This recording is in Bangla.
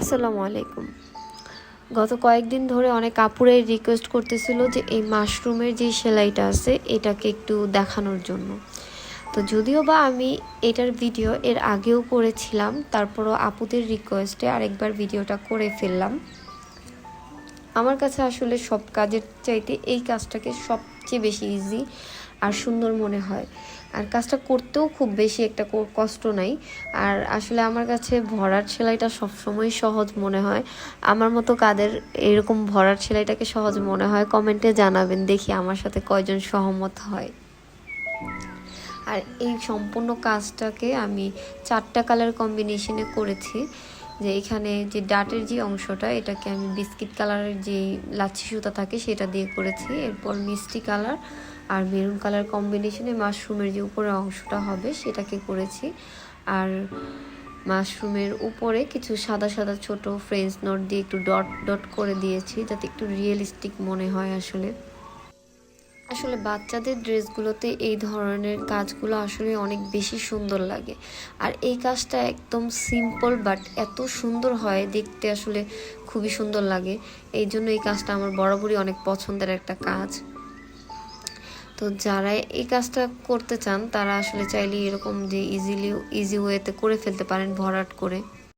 আসসালামু আলাইকুম। গত কয়েকদিন ধরে অনেক কাপড়ে রিকোয়েস্ট করতেছিল যে এই মাশরুমের যে সেলাইটা আছে, এটাকে একটু দেখানোর জন্য। তো যদিও বা আমি এটার ভিডিও এর আগেও করেছিলাম, তারপরও আপুদের রিকোয়েস্টে আরেকবার ভিডিওটা করে ফেললাম। আমার কাছে আসলে সব কাজের চাইতে এই কাজটাকে সবচেয়ে বেশি ইজি আর সুন্দর মনে হয়। আর কাজটা করতেও খুব বেশি একটা কষ্ট নাই। আর আসলে আমার কাছে ভরাট সেলাইটা সবসময় সহজ মনে হয়। আমার মতো কাদের এরকম ভরাট সেলাইটাকে সহজ মনে হয়, কমেন্টে জানাবেন, দেখি আমার সাথে কয়জন সহমত হয়। আর এই সম্পূর্ণ কাজটাকে আমি চারটা কালার কম্বিনেশনে করেছি। যে এখানে যে ডাটের যে অংশটা, এটাকে আমি বিস্কিট কালারের যে লাচ্ছি সুতা থাকে সেটা দিয়ে করেছি। এরপর মিষ্টি কালার আর মেরুন কালার কম্বিনেশনে মাশরুমের যে উপরের অংশটা হবে সেটাকে করেছি। আর মাশরুমের উপরে কিছু সাদা সাদা ছোট ফ্রেঞ্চ নোট দিয়ে একটু ডট ডট করে দিয়েছি, যাতে একটু রিয়েলিস্টিক মনে হয় আসলে। আসলে বাচ্চাদের ড্রেসগুলোতে এই ধরনের কাজগুলো আসলে অনেক বেশি সুন্দর লাগে। আর এই কাজটা একদম সিম্পল বাট এত সুন্দর হয় দেখতে আসলে খুবই সুন্দর লাগে। এই জন্য এই কাজটা আমার বরাবরই অনেক পছন্দের একটা কাজ। তো যারা এই কাজটা করতে চান, তারা আসলে চাইলে এরকম যে ইজিলি ইজি ওয়েতে করে ফেলতে পারেন ভরাট করে।